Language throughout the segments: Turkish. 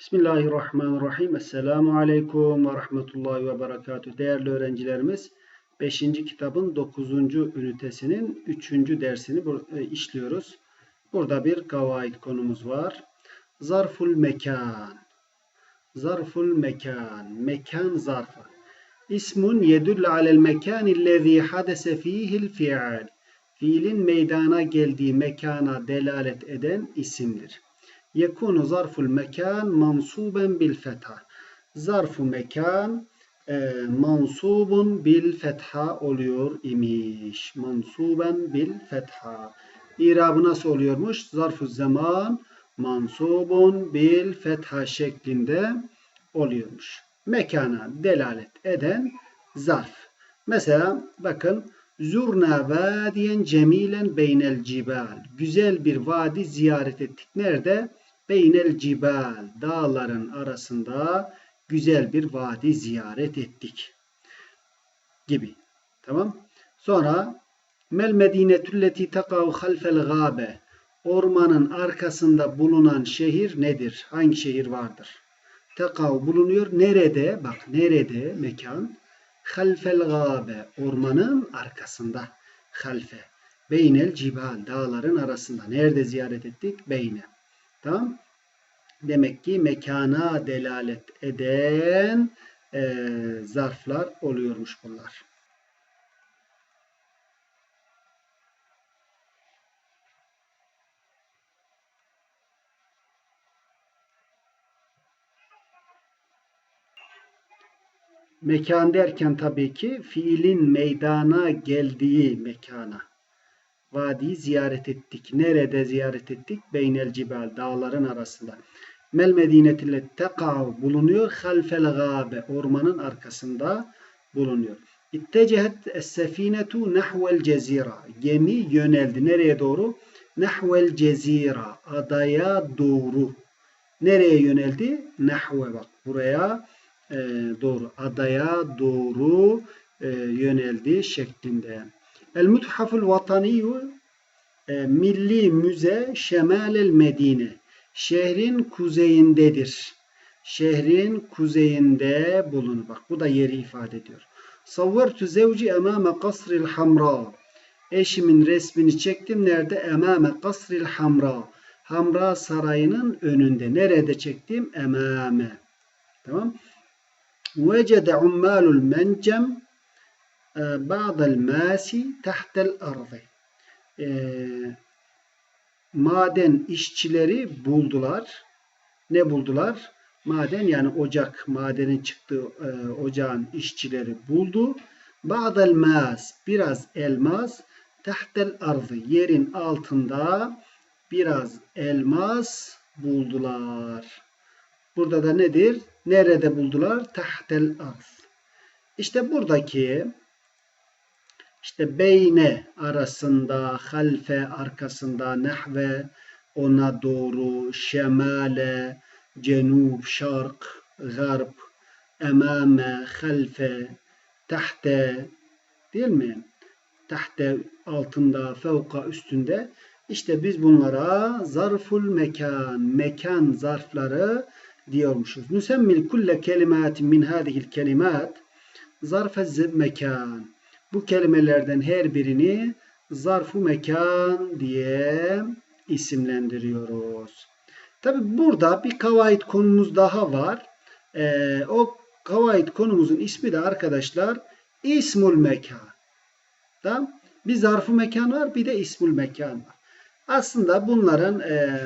Bismillahirrahmanirrahim. Esselamu Aleyküm ve Rahmetullahi ve Berekatuhu. Değerli öğrencilerimiz 5. kitabın 9. ünitesinin 3. dersini e, işliyoruz. Burada bir kavaid konumuz var. Zarful mekan. Zarful mekan. Mekan zarfı. İsmun yedullu alel mekanillezî hadese fîhil fi'al. Fiilin meydana geldiği mekana delalet eden isimdir. Yekunu zarful mekan mansuben bil fetha. Zarfu mekan e, mansubun bil fetha oluyor imiş. Mansuben bil fetha. İrabı nasıl oluyormuş? Zarfu zaman mansubun bil fetha şeklinde oluyormuş. Mekana delalet eden zarf. Mesela bakın Zurna vadiyen cemilen beynel cibal. Güzel bir vadi ziyaret ettik. Nerede? Beynel cibal. Dağların arasında güzel bir vadi ziyaret ettik. Gibi. Tamam. Sonra Mel medinetülleti takav halfel gabe. Ormanın arkasında bulunan şehir nedir? Hangi şehir vardır? Takav bulunuyor. Nerede? Bak nerede mekan? halfel gâbe ormanın arkasında halfe beynel cibal dağların arasında nerede ziyaret ettik beyne tamam demek ki mekana delalet eden e, zarflar oluyormuş bunlar Mekan derken tabii ki fiilin meydana geldiği mekana. Vadiyi ziyaret ettik. Nerede ziyaret ettik? Beynel cibal, dağların arasında. Mel medinetille tekav bulunuyor. Halfel gâbe, ormanın arkasında bulunuyor. İttecehet es-sefinetu nahvel cezira. Gemi yöneldi. Nereye doğru? Nahvel cezira. Adaya doğru. Nereye yöneldi? Nahve bak. Buraya e, doğru adaya doğru e, yöneldi şeklinde. El Muthaful Vataniyyu e, Milli Müze Şemalel Medine. Şehrin kuzeyindedir. Şehrin kuzeyinde bulunur. Bak bu da yeri ifade ediyor. Savvertu zevci emame kasril hamra. Eşimin resmini çektim. Nerede? Emame kasril hamra. Hamra sarayının önünde. Nerede çektim? Emame. Tamam. Vecede ummalul mencem بعض الماس تحت الأرض maden işçileri buldular. Ne buldular? Maden yani ocak, madenin çıktığı e, ocağın işçileri buldu. Ba'del mas, biraz elmas, tahtel arzı, yerin altında biraz elmas buldular. Burada da nedir? Nerede buldular? Tahtel arz. İşte buradaki işte beyne arasında, halfe arkasında, nehve ona doğru, şemale, cenub, şark, garp, emame, halfe, tahte değil mi? Tahte altında, fevka üstünde. İşte biz bunlara zarful mekan, mekan zarfları diyormuşuz. Nusemmil kulle kelimatin min hadihil kelimat zarfe mekan. Bu kelimelerden her birini zarfu mekan diye isimlendiriyoruz. Tabi burada bir kavayit konumuz daha var. Ee, o kavayit konumuzun ismi de arkadaşlar ismul mekan. Tamam? Bir zarfı mekan var bir de ismul mekan var. Aslında bunların e,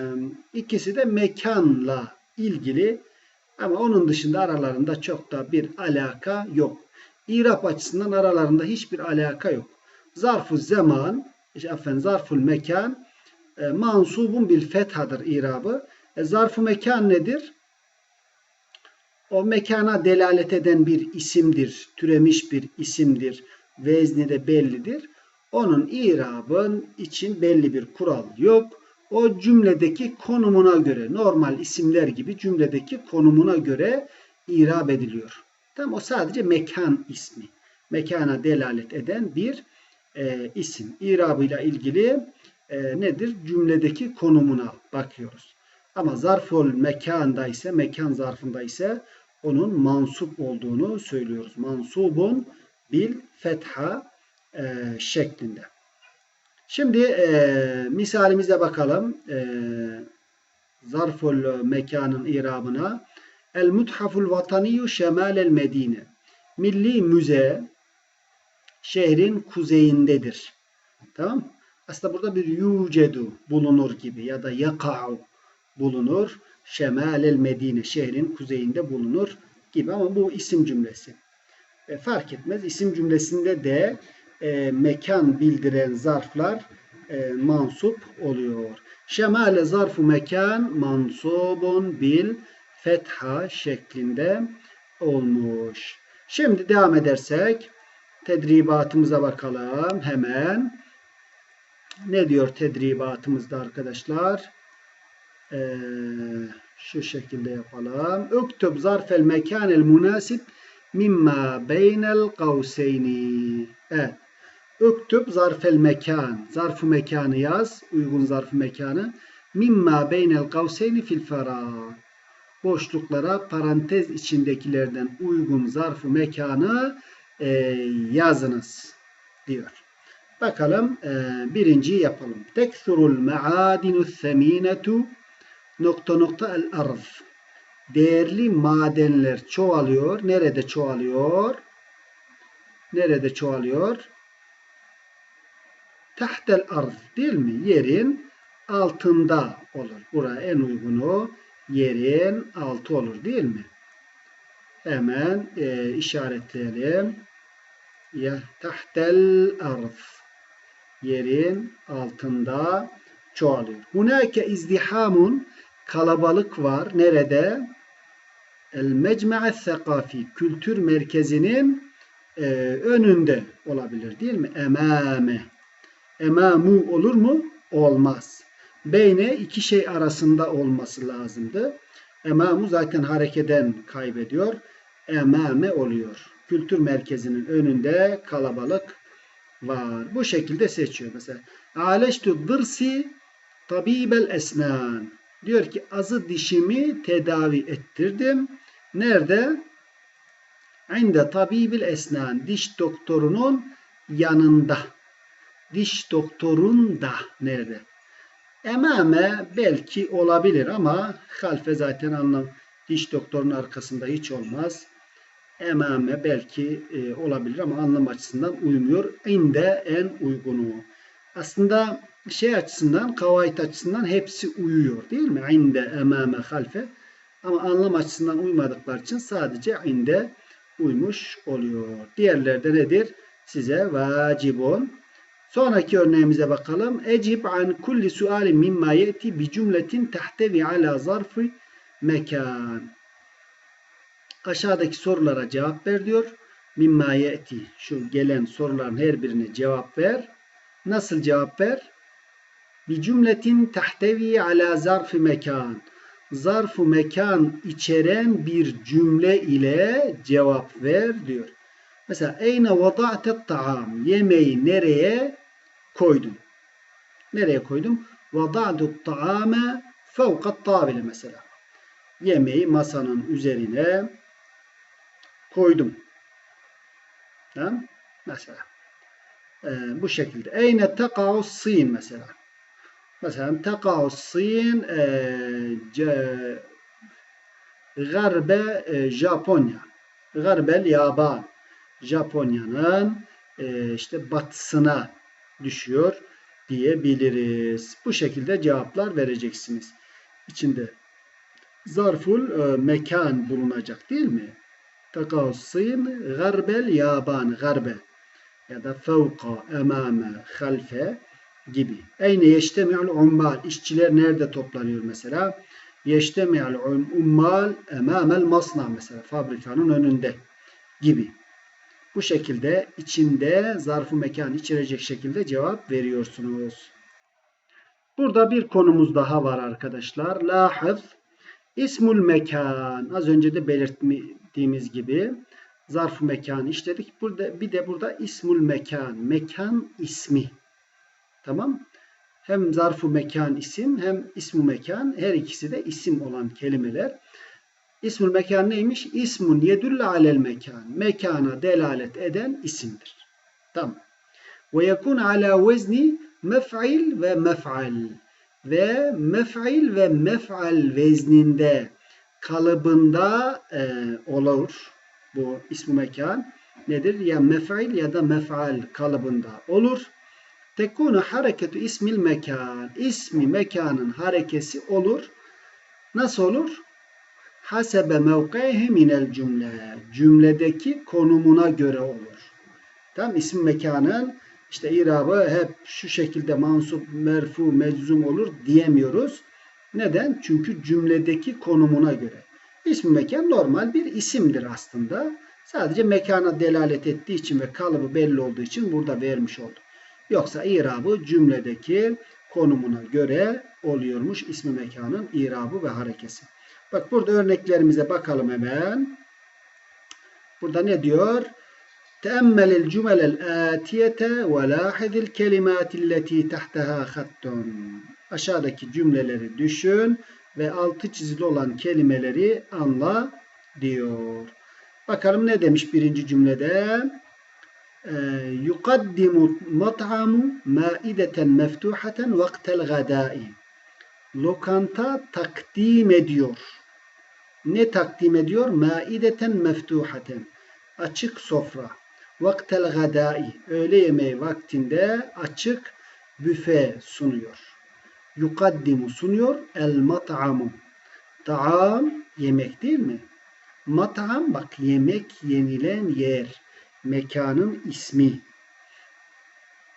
ikisi de mekanla ilgili ama onun dışında aralarında çok da bir alaka yok. İrap açısından aralarında hiçbir alaka yok. Zarfu zaman, işte efendim zarful mekan e, mansubun bil fethadır irabı. E, zarfu mekan nedir? O mekana delalet eden bir isimdir. Türemiş bir isimdir. Vezni de bellidir. Onun irabın için belli bir kural yok o cümledeki konumuna göre normal isimler gibi cümledeki konumuna göre irab ediliyor. Tam o sadece mekan ismi. Mekana delalet eden bir e, isim. İrabıyla ilgili e, nedir? Cümledeki konumuna bakıyoruz. Ama zarful mekanda ise, mekan zarfında ise onun mansup olduğunu söylüyoruz. Mansubun bil fetha e, şeklinde. Şimdi e, misalimize bakalım. E, zarful mekanın irabına. El muthaful vataniyu şemalel medine. Milli müze şehrin kuzeyindedir. Tamam Aslında burada bir yucedu bulunur gibi ya da yaka'u bulunur. Şemalel medine şehrin kuzeyinde bulunur gibi ama bu isim cümlesi. E, fark etmez. İsim cümlesinde de e, mekan bildiren zarflar e, mansup oluyor. Şemale zarfu mekan mansubun bil fetha şeklinde olmuş. Şimdi devam edersek tedribatımıza bakalım hemen. Ne diyor tedribatımızda arkadaşlar? Ee, şu şekilde yapalım. Üktüb zarfel mekanel münasip mimma beynel kavseyni. Evet. Üktüb zarfel mekan. Zarfı mekanı yaz. Uygun zarfı mekanı. Mimma beynel kavseyni fil ferah. Boşluklara parantez içindekilerden uygun zarfı mekanı e, yazınız diyor. Bakalım e, birinciyi yapalım. Teksurul maadinu theminetu nokta nokta el arz. Değerli madenler çoğalıyor. Nerede çoğalıyor? Nerede çoğalıyor? tahtel arz değil mi? Yerin altında olur. Buraya en uygunu yerin altı olur değil mi? Hemen e, işaretleyelim. Ya tahtel arz. Yerin altında çoğalıyor. Hunake izdihamun kalabalık var. Nerede? El mecmu'e sekafi kültür merkezinin e, önünde olabilir değil mi? Emame emamu olur mu? Olmaz. Beyne iki şey arasında olması lazımdı. Emamu zaten harekeden kaybediyor. Emame oluyor. Kültür merkezinin önünde kalabalık var. Bu şekilde seçiyor. Mesela Aleştu dırsi tabibel esnan. Diyor ki azı dişimi tedavi ettirdim. Nerede? İnde tabibil esnan. Diş doktorunun yanında diş doktorun da nerede? Emame belki olabilir ama halfe zaten anlam diş doktorun arkasında hiç olmaz. Emame belki e, olabilir ama anlam açısından uymuyor. İnde en uygunu. Aslında şey açısından, kavayet açısından hepsi uyuyor değil mi? İnde, emame, halfe. Ama anlam açısından uymadıkları için sadece inde uymuş oluyor. Diğerlerde nedir? Size vacibun Sonraki örneğimize bakalım. Ecib an kulli sualin mimma yeti bi cümletin tahtevi ala zarfı mekan. Aşağıdaki sorulara cevap ver diyor. Mimma yeti. Şu gelen soruların her birine cevap ver. Nasıl cevap ver? Bi cümletin tahtevi ala zarfı mekan. Zarfı mekan içeren bir cümle ile cevap ver diyor. Mesela eyne vada'te ta'am. Yemeği nereye koydum. Nereye koydum? Vada'du ta'ame fevka tabile mesela. Yemeği masanın üzerine koydum. Tamam? Mesela. Ee, bu şekilde. Eyne teka'u sin mesela. Mesela teka'u sin e, garbe e, Japonya. Garbel Yaban. Japonya'nın e, işte batısına düşüyor diyebiliriz. Bu şekilde cevaplar vereceksiniz. İçinde zarful e, mekan bulunacak değil mi? Takassin garbel yaban garbe ya da fevka, emame, halfe gibi. Eyne yeştemi'ul ummal. İşçiler nerede toplanıyor mesela? Yeştemi'ul ummal emamel masna mesela. Fabrikanın önünde gibi. Bu şekilde içinde zarfı mekan içerecek şekilde cevap veriyorsunuz. Burada bir konumuz daha var arkadaşlar. Lahız ismul mekan. Az önce de belirttiğimiz gibi zarf-ı mekan işledik. Burada bir de burada ismul mekan. Mekan ismi. Tamam? Hem zarfu mekan isim hem ismu mekan her ikisi de isim olan kelimeler. İsmül mekan neymiş? İsmun yedülle alel mekan. Mekana delalet eden isimdir. Tamam. Ve yekun ala vezni mef'il ve mef'al. Ve mef'il ve mef'al vezninde kalıbında e, olur. Bu ismi mekan nedir? Ya mef'il ya da mef'al kalıbında olur. Tekunu hareketu ismil mekan. İsmi mekanın harekesi olur. Nasıl olur? Hasebe mevkihi minel cümle. Cümledeki konumuna göre olur. Tam isim mekanın işte irabı hep şu şekilde mansup, merfu, meczum olur diyemiyoruz. Neden? Çünkü cümledeki konumuna göre. İsmi mekan normal bir isimdir aslında. Sadece mekana delalet ettiği için ve kalıbı belli olduğu için burada vermiş olduk. Yoksa irabı cümledeki konumuna göre oluyormuş ismi mekanın irabı ve harekesi. Bak burada örneklerimize bakalım hemen. Burada ne diyor? تأمل الجمل الآتية ولاحظ الكلمات التي تحتها خط. Aşağıdaki cümleleri düşün ve altı çizili olan kelimeleri anla diyor. Bakalım ne demiş birinci cümlede? يقدم مطعم مائدة مفتوحة وقت الغداء. Lokanta takdim ediyor. Ne takdim ediyor? Maideten meftuhaten. Açık sofra. Vaktel gadai. Öğle yemeği vaktinde açık büfe sunuyor. Yukaddimu sunuyor. El mat'amu. Taam yemek değil mi? Mat'am bak yemek yenilen yer mekanın ismi.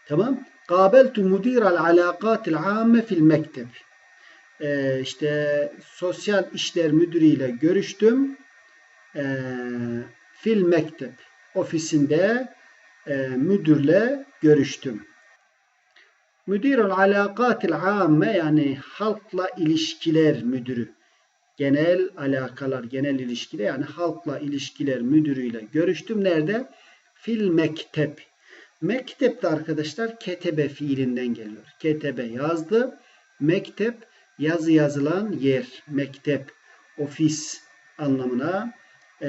Tamam. Kabeltu mudiral alakatil amme fil mekteb. Ee, işte sosyal işler müdürüyle görüştüm. Ee, fil mekteb. Ofisinde e, müdürle görüştüm. Müdirul alakatil amme yani halkla ilişkiler müdürü. Genel alakalar, genel ilişkiler yani halkla ilişkiler müdürüyle görüştüm. Nerede? Fil mektep. Mektep de arkadaşlar ketebe fiilinden geliyor. Ketebe yazdı. Mektep yazı yazılan yer. Mektep, ofis anlamına e,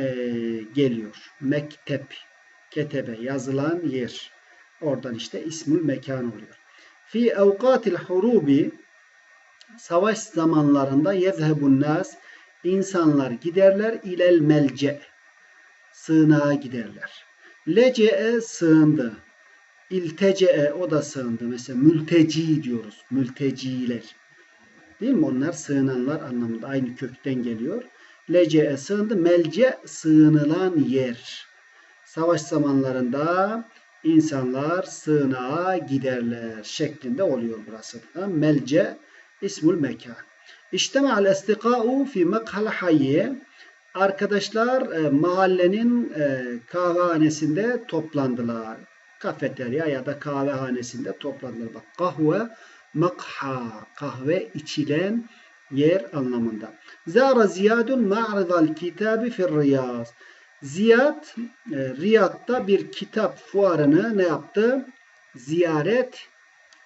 geliyor. Mektep, ketebe yazılan yer. Oradan işte ismül mekan oluyor. Fi evkatil hurubi savaş zamanlarında yezhebun nas insanlar giderler ilel melce sığınağa giderler. Lece'e sığındı. İltece'e o da sığındı. Mesela mülteci diyoruz. Mülteciler. Değil mi? Onlar sığınanlar anlamında. Aynı kökten geliyor. Lece'e sığındı. Melce sığınılan yer. Savaş zamanlarında insanlar sığınağa giderler şeklinde oluyor burası. Melce ismul mekan. İçtema'al estika'u fi mekhal hayye Arkadaşlar e, mahallenin e, kahvehanesinde toplandılar. Kafeterya ya da kahvehanesinde toplandılar. Bak kahve makha kahve içilen yer anlamında. Zara Ziyadun ma'ridal kitabi fir Riyaz. Ziyad e, Riyad'da bir kitap fuarını ne yaptı? Ziyaret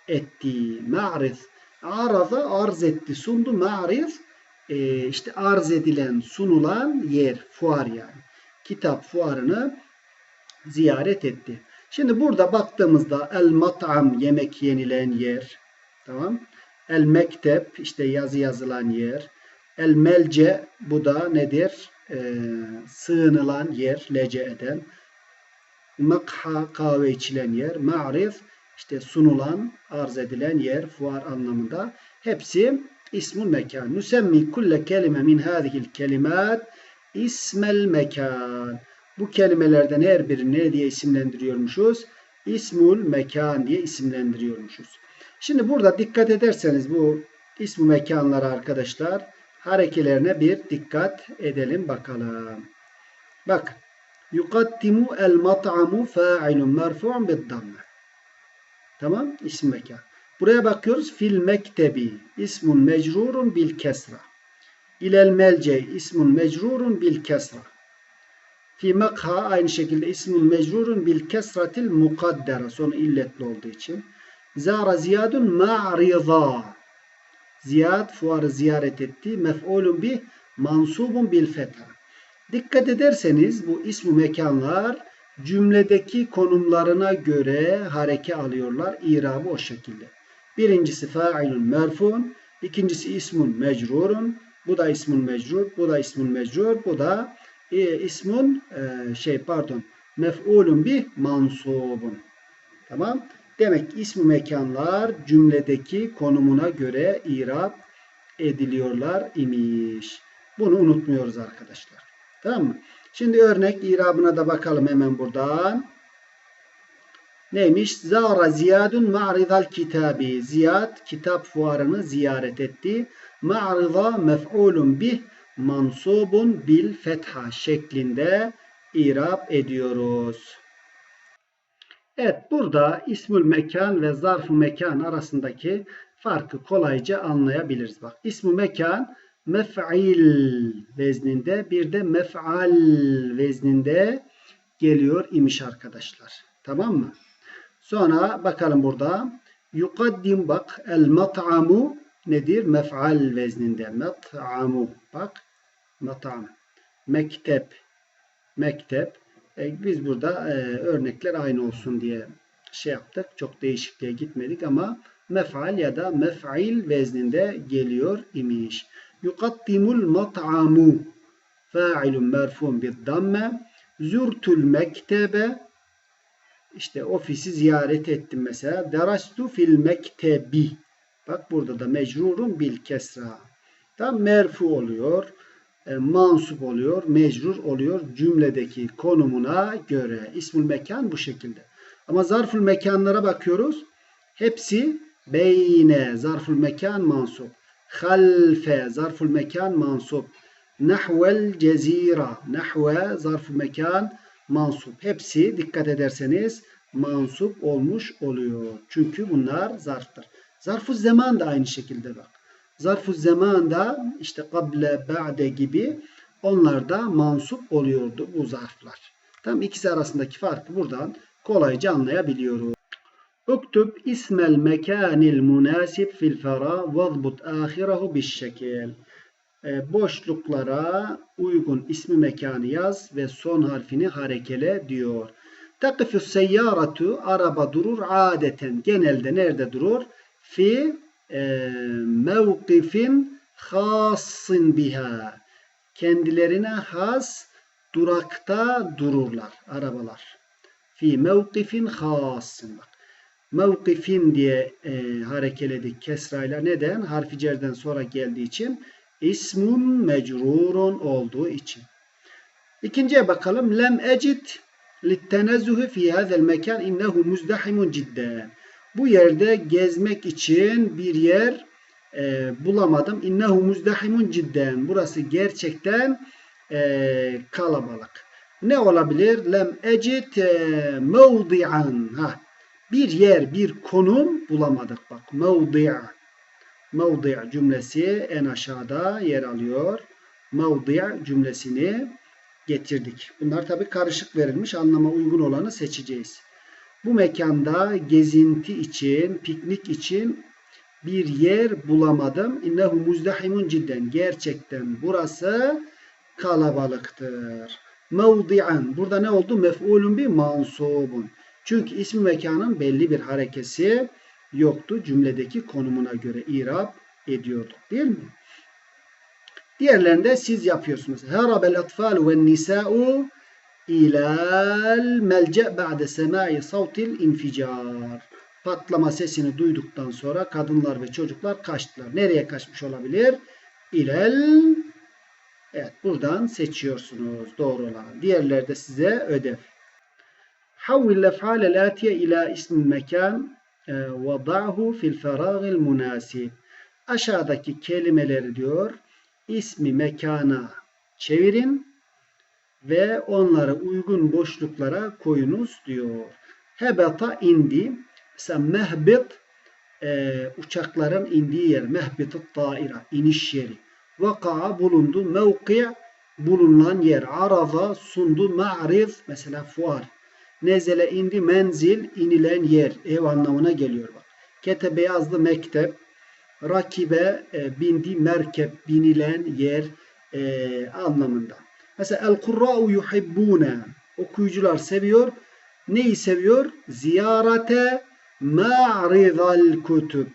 etti. Ma'riz. Araza arz etti. Sundu. Ma'riz e, işte arz edilen, sunulan yer, fuar yani. Kitap fuarını ziyaret etti. Şimdi burada baktığımızda el mat'am yemek yenilen yer. Tamam. El mektep işte yazı yazılan yer. El melce bu da nedir? Ee, sığınılan yer, lece eden. Makha kahve içilen yer. Ma'rif işte sunulan, arz edilen yer, fuar anlamında. Hepsi ismul mekan. Nüsemmi kulle kelime min hadihil kelimat ismel mekan. Bu kelimelerden her birini ne diye isimlendiriyormuşuz? İsmul mekan diye isimlendiriyormuşuz. Şimdi burada dikkat ederseniz bu ismu mekanlara arkadaşlar harekelerine bir dikkat edelim bakalım. Bak. Yukaddimu el mat'amu fa'ilun merfu'un bid Tamam? İsim mekan. Buraya bakıyoruz. Fil mektebi ismun mecrurun bil kesra. İlel melce ismun mecrurun bil kesra. Fi mekha aynı şekilde ismun mecrurun bil kesratil mukaddera. Sonu illetli olduğu için. Zara Ziyadun ma'rida. Ziyad fuarı ziyaret etti. Mef'ulun bih mansubun bil fetha. Dikkat ederseniz bu ismu mekanlar cümledeki konumlarına göre hareke alıyorlar. İrabı o şekilde. Birincisi fa'ilun merfun, ikincisi ismun mecrurun, bu da ismun mecrur, bu da ismun mecrur, bu da e, ismun e, şey pardon mef'ulun bih mansubun. Tamam? Demek ki ismi mekanlar cümledeki konumuna göre irab ediliyorlar imiş. Bunu unutmuyoruz arkadaşlar. Tamam mı? Şimdi örnek irabına da bakalım hemen buradan. Neymiş? Zara Ziyadun ma'ridal kitabi. Ziyad kitap fuarını ziyaret etti. Ma'rida mef'ulun bih mansubun bil fetha şeklinde irab ediyoruz. Evet burada ismül mekan ve zarf-ı mekan arasındaki farkı kolayca anlayabiliriz. Bak ismi mekan mef'il vezninde bir de mef'al vezninde geliyor imiş arkadaşlar. Tamam mı? Sonra bakalım burada. Yukaddim bak el mat'amu nedir? Mef'al vezninde. Mat'amu. Bak. Mat'am. Mektep. Mektep. E, biz burada e, örnekler aynı olsun diye şey yaptık. Çok değişikliğe gitmedik ama mef'al ya da mef'il vezninde geliyor imiş. Yukaddimul mat'amu fa'ilun merfun bir damme zürtul mektebe işte ofisi ziyaret ettim mesela. Derastu fil mektebi. Bak burada da mecrurun bil kesra. Tam merfu oluyor. E, mansup oluyor. Mecrur oluyor. Cümledeki konumuna göre. İsmül mekan bu şekilde. Ama zarful mekanlara bakıyoruz. Hepsi beyne zarful mekan mansup. Halfe zarful mekan mansup. Nahvel cezira. Nahve zarful mekan mansup. Hepsi dikkat ederseniz mansup olmuş oluyor. Çünkü bunlar zarftır. Zarf-ı zaman da aynı şekilde bak. Zarf-ı zaman da işte kable, ba'de gibi onlar da mansup oluyordu bu zarflar. Tam ikisi arasındaki farkı buradan kolayca anlayabiliyoruz. Uktub ismel mekanil münasip fil fera vazbut ahirehu bis şekil. E, boşluklara uygun ismi mekanı yaz ve son harfini harekele diyor. Takifü seyyaratu araba durur adeten. Genelde nerede durur? Fi mevkifin hassın biha. Kendilerine has durakta dururlar arabalar. Fi mevkifin hassın. Bak. Mevkifin diye e, harekeledik kesrayla. Neden? Harfi cerden sonra geldiği için ismun mecrurun olduğu için. İkinciye bakalım. Lem ecid littenezzuhu fi hazel mekan innehu muzdahimun cidden. Bu yerde gezmek için bir yer e, bulamadım. İnnehu muzdahimun cidden. Burası gerçekten e, kalabalık. Ne olabilir? Lem ecid e, mevdi'an. Ha. Bir yer, bir konum bulamadık. Bak mevdi'a. Mevdi' cümlesi en aşağıda yer alıyor. Mevdi' cümlesini getirdik. Bunlar tabi karışık verilmiş. Anlama uygun olanı seçeceğiz. Bu mekanda gezinti için, piknik için bir yer bulamadım. İnnehu muzdahimun cidden. Gerçekten burası kalabalıktır. Mevdi'an. Burada ne oldu? Mef'ulun bir mansubun. Çünkü ismi mekanın belli bir harekesi yoktu. Cümledeki konumuna göre irab ediyorduk. Değil mi? Diğerlerinde siz yapıyorsunuz. Harabel atfal ve nisa'u ilal melce ba'de semai savtil inficar. Patlama sesini duyduktan sonra kadınlar ve çocuklar kaçtılar. Nereye kaçmış olabilir? İlel Evet buradan seçiyorsunuz doğru olanı. Diğerleri de size ödev. Havvil lef'ale latiye ila ismil mekan ve da'hu fil feragil munasib. Aşağıdaki kelimeleri diyor ismi mekana çevirin ve onları uygun boşluklara koyunuz diyor. Hebata indi. Mesela mehbit e, uçakların indiği yer. Mehbitit taira iniş yeri. Vaka'a bulundu. Mevki bulunan yer. Arada sundu. Ma'riz mesela fuar. Nezele indi menzil inilen yer. Ev anlamına geliyor bak. Ketebe yazdı mektep. Rakibe e, bindi merkep binilen yer e, anlamında. Mesela el kurra'u yuhibbune okuyucular seviyor. Neyi seviyor? Ziyarete ma'ridal kutub.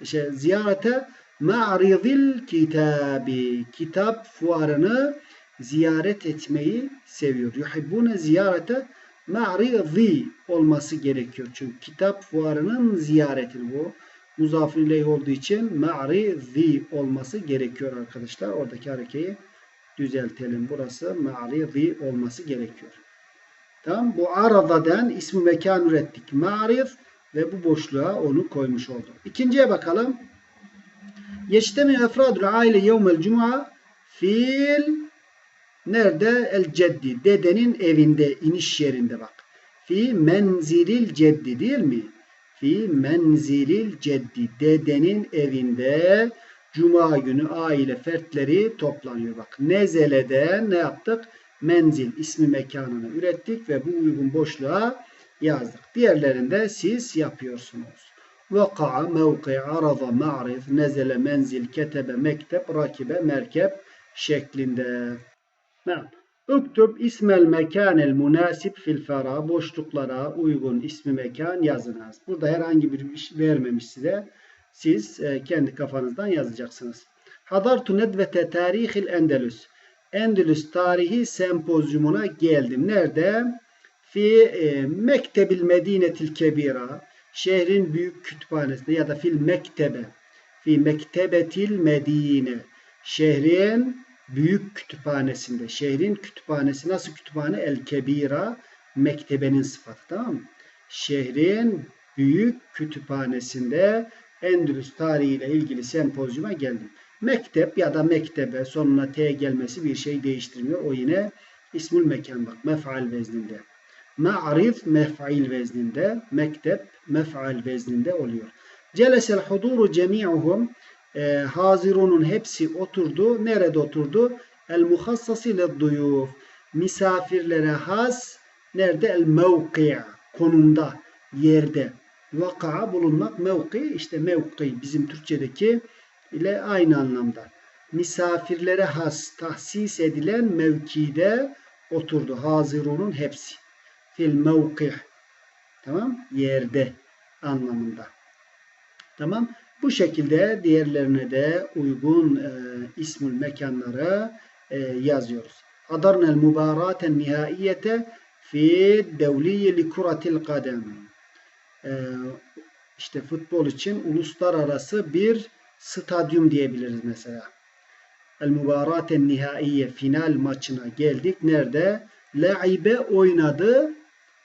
İşte ziyarete ma'ridil kitabi. Kitap fuarını ziyaret etmeyi seviyor. Yuhibbune ziyarete ma'ridi olması gerekiyor. Çünkü kitap fuarının ziyaretini bu muzafir olduğu için ma'ridi olması gerekiyor arkadaşlar. Oradaki harekeyi düzeltelim. Burası ma'ridi olması gerekiyor. Tamam. Bu aradadan ismi mekan ürettik. Ma'rid ve bu boşluğa onu koymuş olduk. İkinciye bakalım. Yeştemi efradul aile yevmel cuma fil nerede? El ceddi. Dedenin evinde, iniş yerinde bak. Fi menzilil ceddi değil mi? Fi menzilil ceddi. Dedenin evinde Cuma günü aile fertleri toplanıyor. Bak nezeleden ne yaptık? Menzil ismi mekanını ürettik ve bu uygun boşluğa yazdık. Diğerlerinde siz yapıyorsunuz. Vaka'a, mevki, arada, ma'rif, nezele, menzil, ketebe, mektep, rakibe, merkep şeklinde. Evet. Üktüb ismel mekanel münasip fil fera. Boşluklara uygun ismi mekan yazınız. Burada herhangi bir iş vermemiş size. Siz e, kendi kafanızdan yazacaksınız. Hadartu nedvete tarihil Endelüs. Endülüs tarihi sempozyumuna geldim. Nerede? Fi e, Mektebil Medinetil Kebira. Şehrin büyük kütüphanesinde ya da fil mektebe. Fi Mektebetil Medine. Şehrin büyük kütüphanesinde. Şehrin kütüphanesi nasıl kütüphane? El Kebira. Mektebenin sıfatı tamam mı? Şehrin büyük kütüphanesinde Endülüs tarihiyle ilgili sempozyuma geldim. Mektep ya da mektebe sonuna T gelmesi bir şey değiştirmiyor. O yine ismül mekan bak mef'al vezninde. Ma'rif mef'il vezninde. Mektep mef'al vezninde oluyor. Celesel huduru cemi'uhum e, hazirunun hepsi oturdu. Nerede oturdu? El muhassas ile duyuf. Misafirlere has nerede? El mevki' konumda, yerde. Vaka bulunmak mevki işte mevki bizim Türkçedeki ile aynı anlamda. Misafirlere has tahsis edilen mevkide oturdu. Hazirunun hepsi. Fil mevki. Tamam? Yerde anlamında. Tamam? Bu şekilde diğerlerine de uygun e, ismül mekanları e, yazıyoruz. Adarnel mübaraten nihaiyete fi devliye li kuratil kadem. E, işte futbol için uluslararası bir stadyum diyebiliriz mesela. El mübaraten nihaiye final maçına geldik. Nerede? La'ibe oynadı.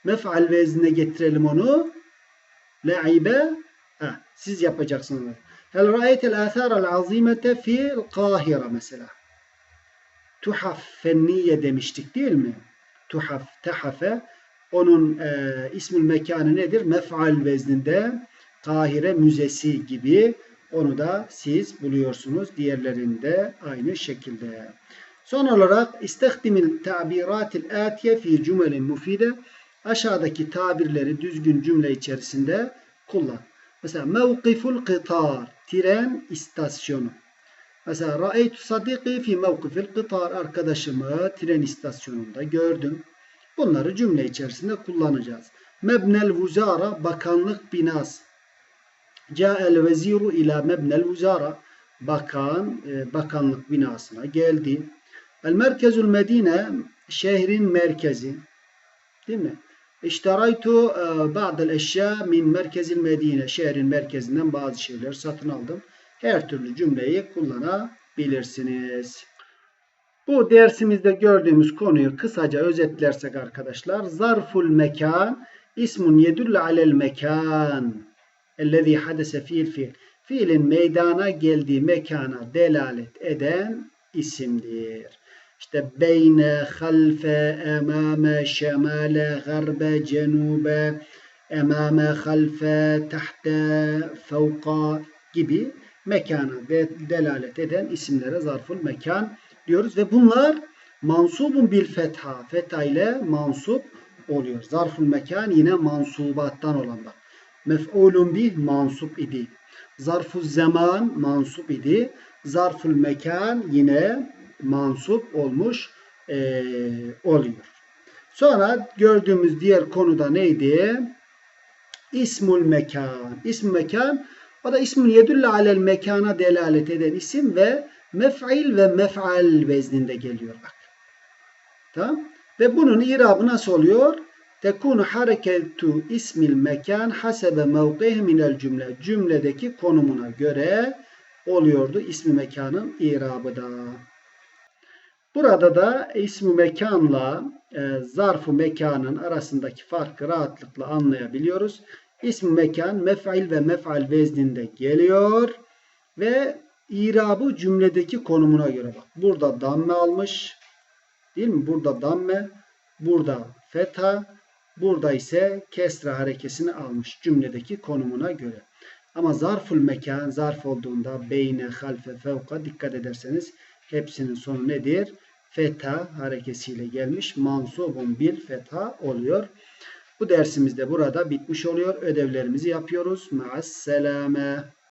Mef'al veznine getirelim onu. La'ibe ha, siz yapacaksınız. Hel ra'aytel athar el azimete fi'l Kahire mesela. Tuhaf fenniye demiştik değil mi? Tuhaf, tehafe. Onun e, ismül mekanı nedir? Mef'al vezninde Kahire Müzesi gibi onu da siz buluyorsunuz. Diğerlerinde aynı şekilde. Son olarak istihdimil tabiratil atiye fi cümelin mufide aşağıdaki tabirleri düzgün cümle içerisinde kullan. Mesela mevkiful kıtar tren istasyonu. Mesela ra'eytu sadiki fi mevkifil kıtar arkadaşımı tren istasyonunda gördüm. Bunları cümle içerisinde kullanacağız. Mebnel vuzara bakanlık binası. Ca'el veziru ila mebnel vuzara. Bakan, e, bakanlık binasına geldi. El merkezul medine şehrin merkezi. Değil mi? İştaraytu e, ba'del eşya min merkezil medine. Şehrin merkezinden bazı şeyler satın aldım. Her türlü cümleyi kullanabilirsiniz. Bu dersimizde gördüğümüz konuyu kısaca özetlersek arkadaşlar. Zarful mekan ismun yedülle alel mekan ellezî hadese fiil fiil. Fiilin meydana geldiği mekana delalet eden isimdir. İşte beyne, halfe, emame, şemale, garbe, cenube, emame, halfe, tahte, fevka gibi mekana delalet eden isimlere zarful mekan diyoruz ve bunlar mansubun bil fetha. Fetha ile mansup oluyor. Zarful mekan yine mansubattan olan bak. mef'ulun bih mansup idi. Zarfu zaman mansup idi. Zarful mekan yine mansup olmuş eee, oluyor. Sonra gördüğümüz diğer konuda neydi? İsmul mekan. İsm mekan o da ismün yedülle alel mekana delalet eden isim ve mef'il ve mef'al vezninde geliyor bak. Tamam? Ve bunun irabı nasıl oluyor? Tekunu hareketu ismil mekan hasebe mevqih minel cümle. Cümledeki konumuna göre oluyordu ismi mekanın irabı da. Burada da ismi mekanla e, zarfu mekanın arasındaki farkı rahatlıkla anlayabiliyoruz. İsmi mekan mef'il ve mef'al vezninde geliyor ve irabı cümledeki konumuna göre bak. Burada damme almış. Değil mi? Burada damme, burada fetha, burada ise kesra harekesini almış cümledeki konumuna göre. Ama zarful mekan zarf olduğunda beyne, halfe, fevka dikkat ederseniz hepsinin sonu nedir? Fetha harekesiyle gelmiş. Mansubun bir fetha oluyor. Bu dersimiz de burada bitmiş oluyor. Ödevlerimizi yapıyoruz. Ma'as.